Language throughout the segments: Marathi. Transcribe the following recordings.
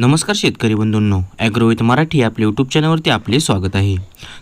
नमस्कार शेतकरी बंधूंनो ॲग्रोविथ मराठी आपल्या यूट्यूब चॅनलवरती आपले स्वागत आहे.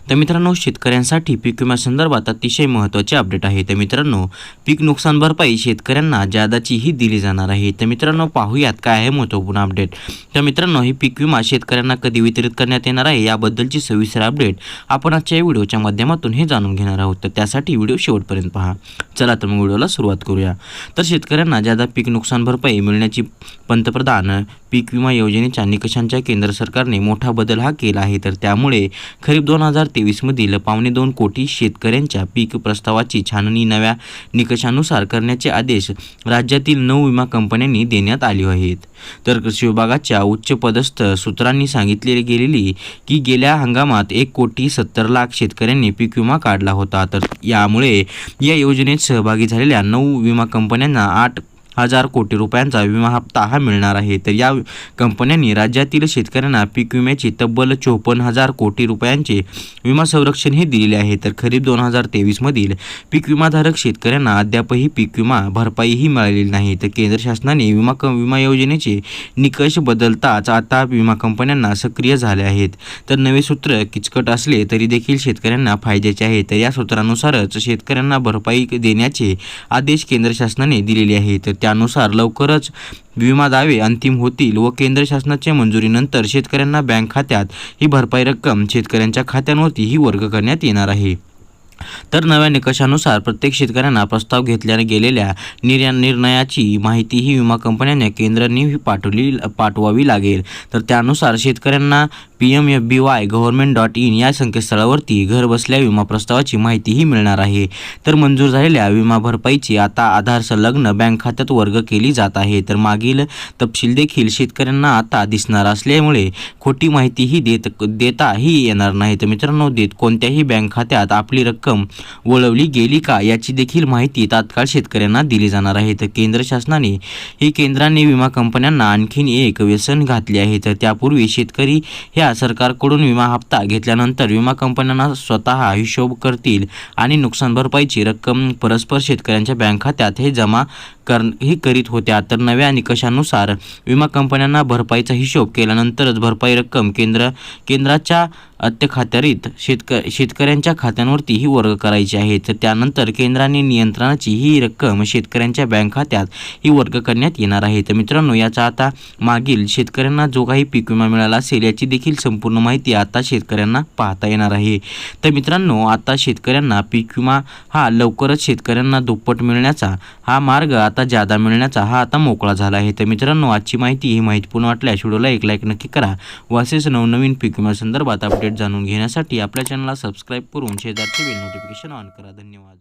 तर मित्रांनो शेतकऱ्यांसाठी पीक विम्यासंदर्भात अतिशय महत्त्वाचे अपडेट आहे. तर मित्रांनो पीक नुकसान भरपाई शेतकऱ्यांना जादाचीही दिली जाणार आहे. तर मित्रांनो पाहूयात काय आहे महत्त्वपूर्ण अपडेट तर मित्रांनो ही पीक विमा शेतकऱ्यांना कधी वितरित करण्यात येणार आहे याबद्दलची सविस्तर अपडेट आपण आजच्या व्हिडिओच्या माध्यमातून हे जाणून घेणार आहोत. तर त्यासाठी व्हिडिओ शेवटपर्यंत पहा. चला तर मग व्हिडिओला सुरुवात करूया. तर शेतकऱ्यांना जादा पीक नुकसान भरपाई मिळण्याची पंतप्रधान पीक विमा योजनेच्या निकषांच्या केंद्र सरकारने मोठा बदल हा केला आहे. तर त्यामुळे खरीप दोन हजार तेवीसमधील पावणे दोन कोटी शेतकऱ्यांच्या पीक प्रस्तावाची छाननी नव्या निकषानुसार करण्याचे आदेश राज्यातील नऊ विमा कंपन्यांनी देण्यात आले आहेत. तर कृषी विभागाच्या उच्चपदस्थ सूत्रांनी सांगितले गेलेली की गेल्या हंगामात एक कोटी सत्तर लाख शेतकऱ्यांनी पीक विमा काढला होता. तर यामुळे या योजनेत सहभागी झालेल्या नऊ विमा कंपन्यांना आठ हजार कोटी रुपयांचा विमा हप्ता हा मिळणार आहे. तर या कंपन्यांनी राज्यातील शेतकऱ्यांना पीक विम्याची तब्बल चोपन्न हजार कोटी रुपयांचे विमा संरक्षण हे दिलेले आहे. तर खरीप दोन हजार तेवीसमधील पीक विमाधारक शेतकऱ्यांना अद्यापही पीक विमा भरपाईही मिळालेली नाही. तर केंद्र शासनाने विमा क विमा योजनेचे निकष बदलताच आता विमा कंपन्यांना सक्रिय झाले आहेत. तर नवे सूत्र किचकट असले तरी देखील शेतकऱ्यांना फायद्याचे आहे. तर या सूत्रानुसारच शेतकऱ्यांना भरपाई देण्याचे आदेश केंद्र शासनाने दिलेले आहेत तर त्या त्यानुसार लवकरच विमा दावे अंतिम होतील व केंद्र शासनाच्या मंजुरीनंतर शेतकऱ्यांना बँक खात्यात ही भरपाई रक्कम शेतकऱ्यांच्या खात्यांवरती ही वर्ग करण्यात येणार आहे. तर नव्या निकषानुसार प्रत्येक शेतकऱ्यांना प्रस्ताव घेतल्या गेलेल्या निर्या निर्णयाची माहितीही विमा कंपन्यांना केंद्रांनी पाठवली पाठवावी लागेल. तर त्यानुसार शेतकऱ्यांना P M F B Y government dot in या संकेतस्थळावरती घरबसल्या विमा प्रस्तावाची माहितीही मिळणार आहे. तर मंजूर झालेल्या विमा भरपाईची आता आधार संलग्न बँक खात्यात वर्ग केली जात आहे. तर मागील तपशील देखील शेतकऱ्यांना आता दिसणार असल्यामुळे खोटी माहितीही देत देताही येणार नाही. तर मित्रांनो देत कोणत्याही बँक खात्यात आपली रक्कम रक्कम वळवली गेली का याची देखील माहिती तात्काळ शेतकऱ्यांना दिली जाणार आहे. तर केंद्र शासनाने ही केंद्राने विमा कंपन्यांना आणखीन एक व्यसन घातले आहे. तर त्यापूर्वी शेतकरी ह्या सरकारकडून विमा हप्ता घेतल्यानंतर विमा कंपन्यांना स्वतः हिशोब करतील आणि नुकसान भरपाईची रक्कम परस्पर शेतकऱ्यांच्या बँक खात्यात हे जमा कर ही करीत होत्या तर नव्या निकषानुसार विमा कंपन्यांना भरपाईचा हिशोब केल्यानंतरच भरपाई रक्कम केंद्र केंद्राच्या अत्यखात्यारीत शेतक शेतकऱ्यांच्या खात्यांवरती ही वर्ग करायची आहे. तर त्यानंतर केंद्राने नियंत्रणाची ही रक्कम शेतकऱ्यांच्या बँक खात्यात ही वर्ग करण्यात येणार आहे. तर मित्रांनो याचा आता मागील शेतकऱ्यांना जो काही पीक विमा मिळाला असेल याची देखील संपूर्ण माहिती आता शेतकऱ्यांना पाहता येणार आहे. तर मित्रांनो आता शेतकऱ्यांना पीक विमा हा लवकरच शेतकऱ्यांना दुप्पट मिळण्याचा हा मार्ग आता आता जादा मिळण्याचा हा आता मोकळा झाला आहे. तर मित्रांनो आजची माहिती ही माहितीपूर्ण वाटल्यास व्हिडिओला एक लाईक नक्की करा व असेच नवनवीन पीक संदर्भात अपडेट जाणून घेण्यासाठी आपल्या चॅनलला सबस्क्राईब करून शेजारचे बेल नोटिफिकेशन ऑन करा. धन्यवाद.